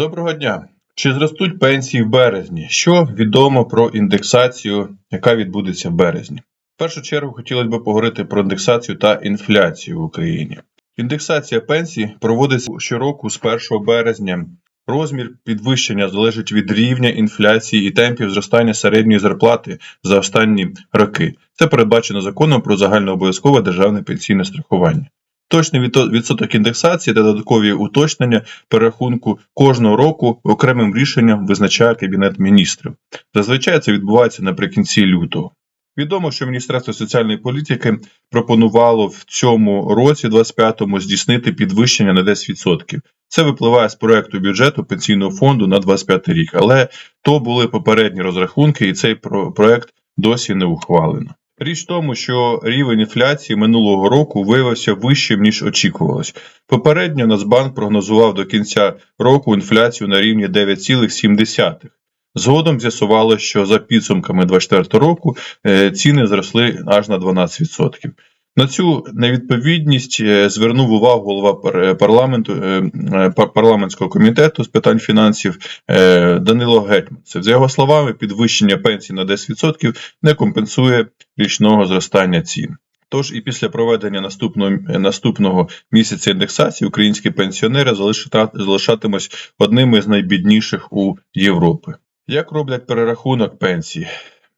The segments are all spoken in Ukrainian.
Доброго дня. Чи зростуть пенсії в березні? Що відомо про індексацію, яка відбудеться в березні? В першу чергу хотілося б поговорити про індексацію та інфляцію в Україні. Індексація пенсій проводиться щороку з 1 березня. Розмір підвищення залежить від рівня інфляції і темпів зростання середньої зарплати за останні роки. Це передбачено законом про загальнообов'язкове державне пенсійне страхування. Точний відсоток індексації та додаткові уточнення перерахунку кожного року окремим рішенням визначає Кабінет міністрів. Зазвичай це відбувається наприкінці лютого. Відомо, що Міністерство соціальної політики пропонувало в цьому році, 25-му, здійснити підвищення на 10%. Це випливає з проекту бюджету пенсійного фонду на 25 рік, але то були попередні розрахунки, і цей про- проект досі не ухвалено. Річ в тому, що рівень інфляції минулого року виявився вищим ніж очікувалось. Попередньо Нацбанк прогнозував до кінця року інфляцію на рівні 9,7. Згодом з'ясувалося, що за підсумками 2024 року е, ціни зросли аж на 12%. На цю невідповідність е, звернув увагу голова парламенту е, е, пар- парламентського комітету з питань фінансів е, Данило Гетьманцев. За його словами, підвищення пенсій на 10% не компенсує річного зростання цін. Тож і після проведення наступного наступного місяця індексації українські пенсіонери залишатимуть одними з найбідніших у Європи. Як роблять перерахунок пенсії?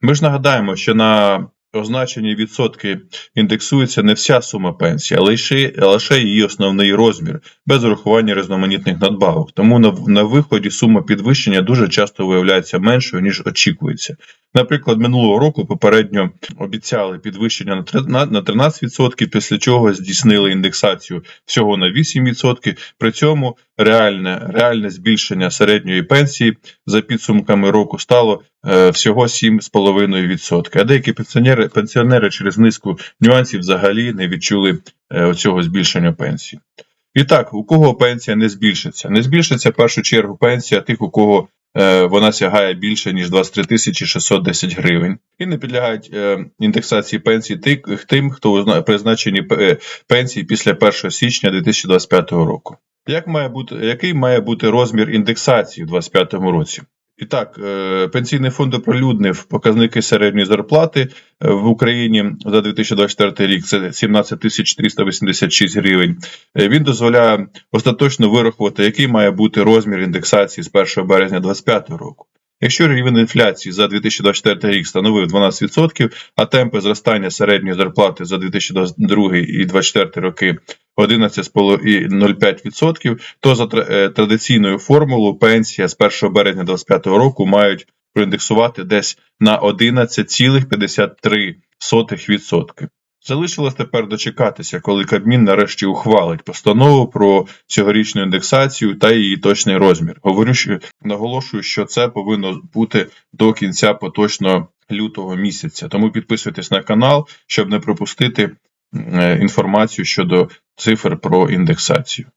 Ми ж нагадаємо, що на означені відсотки індексується не вся сума пенсії, а лише, лише її основний розмір, без урахування різноманітних надбавок. Тому на, на виході сума підвищення дуже часто виявляється меншою, ніж очікується. Наприклад, минулого року попередньо обіцяли підвищення на три- на- на 13%, після чого здійснили індексацію всього на 8%. При цьому реальне, реальне збільшення середньої пенсії за підсумками року стало е, всього 7,5%. А деякі пенсіонери, пенсіонери через низку нюансів взагалі не відчули е, цього збільшення пенсії. І так, у кого пенсія не збільшиться? Не збільшиться в першу чергу пенсія тих, у кого вона сягає більше ніж 23 тисячі 610 гривень, і не підлягають е, індексації пенсій тим, хто призначені е, пенсії після 1 січня 2025 року. Як має бути, який має бути розмір індексації у 2025 році? І так, е, пенсійний фонд оприлюднив показники середньої зарплати е, в Україні за 2024 рік. Це 17 тисяч 386 гривень. Е, Він дозволяє остаточно вирахувати, який має бути розмір індексації з 1 березня 2025 року. Якщо рівень інфляції за 2024 рік становив 12%, а темпи зростання середньої зарплати за 2022 і 2024 роки 11,05%, то за е, традиційною формулою пенсія з 1 березня 2025 року мають проіндексувати десь на 11,53%. Залишилось тепер дочекатися, коли Кабмін нарешті ухвалить постанову про цьогорічну індексацію та її точний розмір. Говорю, що наголошую, що це повинно бути до кінця поточного лютого місяця. Тому підписуйтесь на канал, щоб не пропустити інформацію щодо цифр про індексацію.